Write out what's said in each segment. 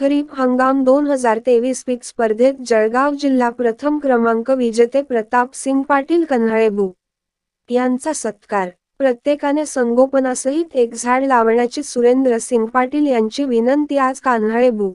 खरीप हंगाम दोन हजार तेवीस पीक स्पर्धेत जळगाव जिल्हा प्रथम क्रमांक विजेते प्रताप सिंग पाटील कन्हाळेबू यांचा सत्कार. प्रत्येकाने संगोपनासहित एक झाड लावण्याची सुरेंद्र सिंग पाटील यांची विनंती आज कान्हाळेबू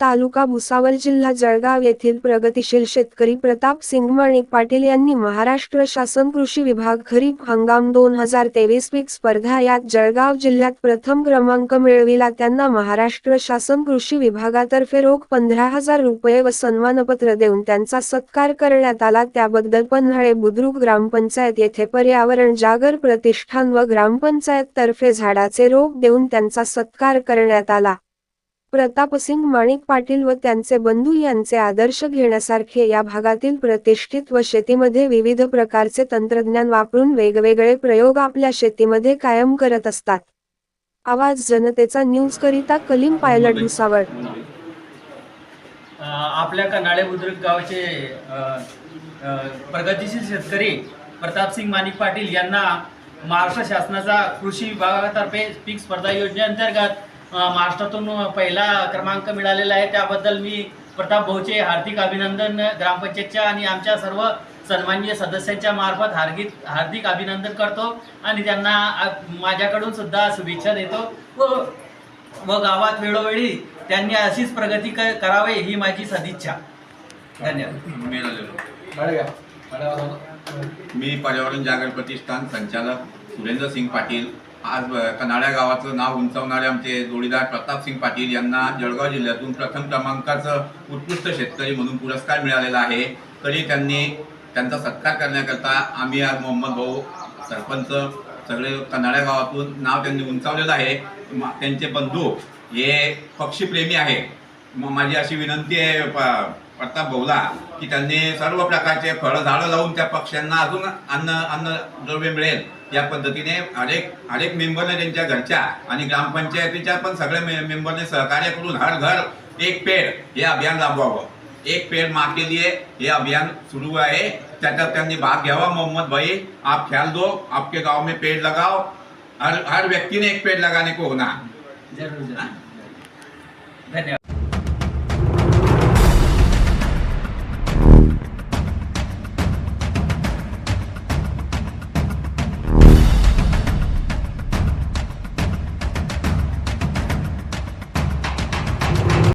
तालुका भुसावळ जिल्हा जळगाव येथील प्रगतिशील शेतकरी प्रताप सिंग पाटील यांनी महाराष्ट्र शासन कृषी विभाग खरीप हंगाम दोन हजार तेवीस पीक स्पर्धा यात जळगाव जिल्ह्यात प्रथम क्रमांक मिळविला. त्यांना महाराष्ट्र शासन कृषी विभागातर्फे रोख पंधरा हजार रुपये व सन्मानपत्र देऊन त्यांचा सत्कार करण्यात आला. त्याबद्दल पन्हाळे बुद्रुक ग्रामपंचायत येथे पर्यावरण जागर प्रतिष्ठान व ग्रामपंचायत तर्फे झाडाचे रोप देऊन त्यांचा सत्कार करण्यात आला. प्रतापसिंग माणिक पाटील व त्यांचे बंधू यांचे आदर्श घेण्यासारखे या भागातील प्रतिष्ठित व शेतीमध्ये विविध प्रकारचे तंत्रज्ञान वापरून वेगवेगळे प्रयोग आपल्या शेतीमध्ये कायम करत असतात. आवाज जनतेचा न्यूज करिता कलीम पायलट भुसावळ. आपल्या कनाळे बुद्रुक गावचे प्रगतीशील शेतकरी प्रतापसिंग माणिक पाटील यांना महाराष्ट्र शासनाचा कृषी विभागातर्फे पीक स्पर्धा योजनेअंतर्गत अ, महाराष्ट्रातून पहिला क्रमांक मिळालेला आहे. त्याबद्दल मी प्रताप भाऊचे हार्दिक अभिनंदन ग्रामपंचायतच्या आणि आमच्या सर्व सन्माननीय सदस्यांच्या मार्फत हार्दिक हार्दिक अभिनंदन करतो आणि त्यांना माझ्याकडून सुद्धा शुभेच्छा देतो व व गावात वेळोवेळी त्यांनी अशीच प्रगती क- करावे ही माझी सदिच्छा. धन्यवाद. मी पर्यावरण जागर प्रतिष्ठान संचालक सुरेंद्र सिंग पाटील आज कनाळ्या कनाड्या गावाचं नाव उंचावणारे आमचे जोडीदार प्रताप सिंग पाटील यांना जळगाव जिल्ह्यातून प्रथम क्रमांकाचं उत्कृष्ट शेतकरी म्हणून पुरस्कार मिळालेला आहे. तरी त्यांनी त्यांचा सत्कार करण्याकरता आम्ही आज मोहम्मद भाऊ सरपंच सगळे कनाड्या गावातून नाव त्यांनी उंचावलेलं आहे. त्यांचे बंधू हे पक्षीप्रेमी आहे. मग माझी अशी विनंती आहे प- प्रताप भाऊला की त्यांनी सर्व प्रकारचे फळं झाडं लावून त्या पक्ष्यांना अजून अन्न अन्न द्रव्य मिळेल. या पद्धतीने अनेक अनेक मेंबरने त्यांच्या घरच्या आणि ग्रामपंचायतीच्या पण सगळ्या मे मेंबरने सहकार्य करून हर घर एक पेड़ हे अभियान राबवावं. एक पेड़ माँ के लिए हे अभियान सुरू आहे. त्याच्यात त्यांनी भाग घ्यावा मोहम्मद भाई आप ख्याल दो आपके गाव में पेड़ लगाओ. हर हर व्यक्ति ने एक पेड़ लगाने को होना जरूर जरूर. धन्यवाद.